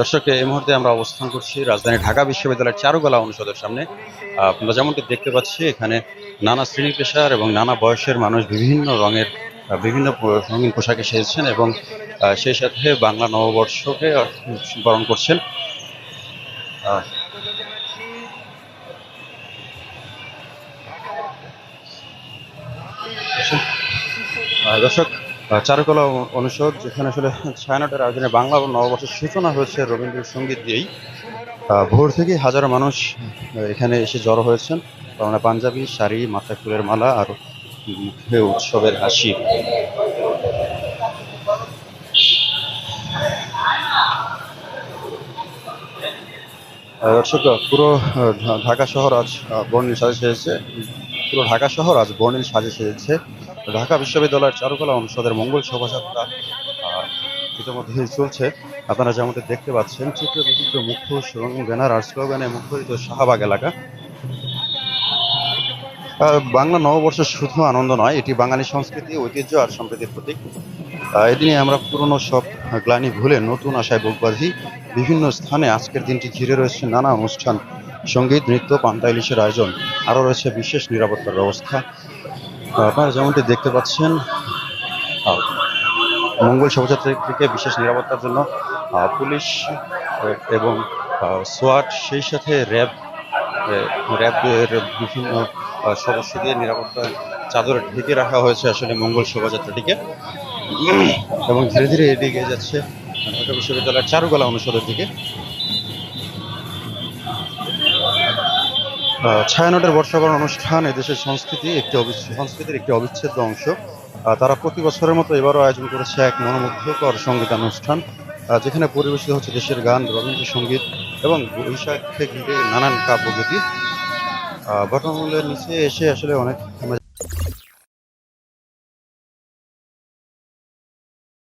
দর্শক, এই মুহূর্তে আমরা অবস্থান করছি রাজধানী ঢাকা বিশ্ববিদ্যালয়ের চারুকলা অনুষদের সামনে। আপনারা যেমনটি দেখতে পাচ্ছি, এখানে নানা শ্রেণি পেশার এবং নানা বয়সের মানুষ বিভিন্ন রঙের বিভিন্ন রঙিন পোশাকে সেজেছেন এবং সেই সাথে বাংলা নববর্ষকে বরণ করছেন। দর্শক চারুকলা অনুষদ, যেখানে আসলে ছায়ানটের আয়োজনে বাংলা ও নববর্ষের সূচনা হয়েছে রবীন্দ্রসঙ্গীত দিয়েই। ভোর থেকে হাজারো মানুষ এখানে এসে জড়ো হয়েছেন। মানে পাঞ্জাবি, শাড়ি, মাথায় ফুলের মালা আর মুখে উৎসবের হাসি। দর্শক, পুরো ঢাকা শহর আজ বর্ণিল সাজে সেজেছে। পুরো ঢাকা শহর আজ বর্ণিল সাজে সেজেছে। ঢাকা বিশ্ববিদ্যালয়ের চারুকলা অনুষদের মঙ্গল শোভাযাত্রা আহ, ইতিমধ্যেই চলছে। আপনারা যেমনটি দেখতে পাচ্ছেন চিত্র বিচিত্র মুখোশ রঙিন ব্যানার আর স্লোগানে মুখরিত শাহবাগ এলাকা। বাংলা নববর্ষ শুধু আনন্দ নয় এটি বাঙালি সংস্কৃতি ঐতিহ্য আর সম্প্রীতির প্রতীক। এদিনে আমরা পুরনো সব গ্লানি ভুলে নতুন আশায় বুক বাঁধি বিভিন্ন স্থানে আজকের দিনটি ঘিরে রয়েছে নানা অনুষ্ঠান সংগীত নৃত্য পান্তা ইলিশের আয়োজন। আরও রয়েছে বিশেষ নিরাপত্তার ব্যবস্থা। আপনারা যেমনটি দেখতে পাচ্ছেন মঙ্গল মঙ্গল থেকে বিশেষ নিরাপত্তার জন্য পুলিশ এবং সোয়াট সেই সাথে র্যাব র্যাবের বিভিন্ন সদস্য দিয়ে নিরাপত্তা চাদরে ঢেকে রাখা হয়েছে আসলে মঙ্গল শোভাযাত্রাটিকে এবং ধীরে ধীরে এদিকে যাচ্ছে ঢাকা বিশ্ববিদ্যালয়ের চারুকলা অনুষদের দিকে। ছায়ানটের বর্ষাবরণ অনুষ্ঠান এদেশের সংস্কৃতি একটি সংস্কৃতির একটি অবিচ্ছেদ্য অংশ। তারা প্রতি বছরের মতো এবারও আয়োজন করেছে এক মনোমুগ্ধকর সঙ্গীতানুষ্ঠান যেখানে পরিবেশিত হচ্ছে দেশের গান, রবীন্দ্রসঙ্গীত এবং বৈশাখকে ঘিরে নানান কাব্যগীতি। বটমূলের নিচে এসে আসলে অনেক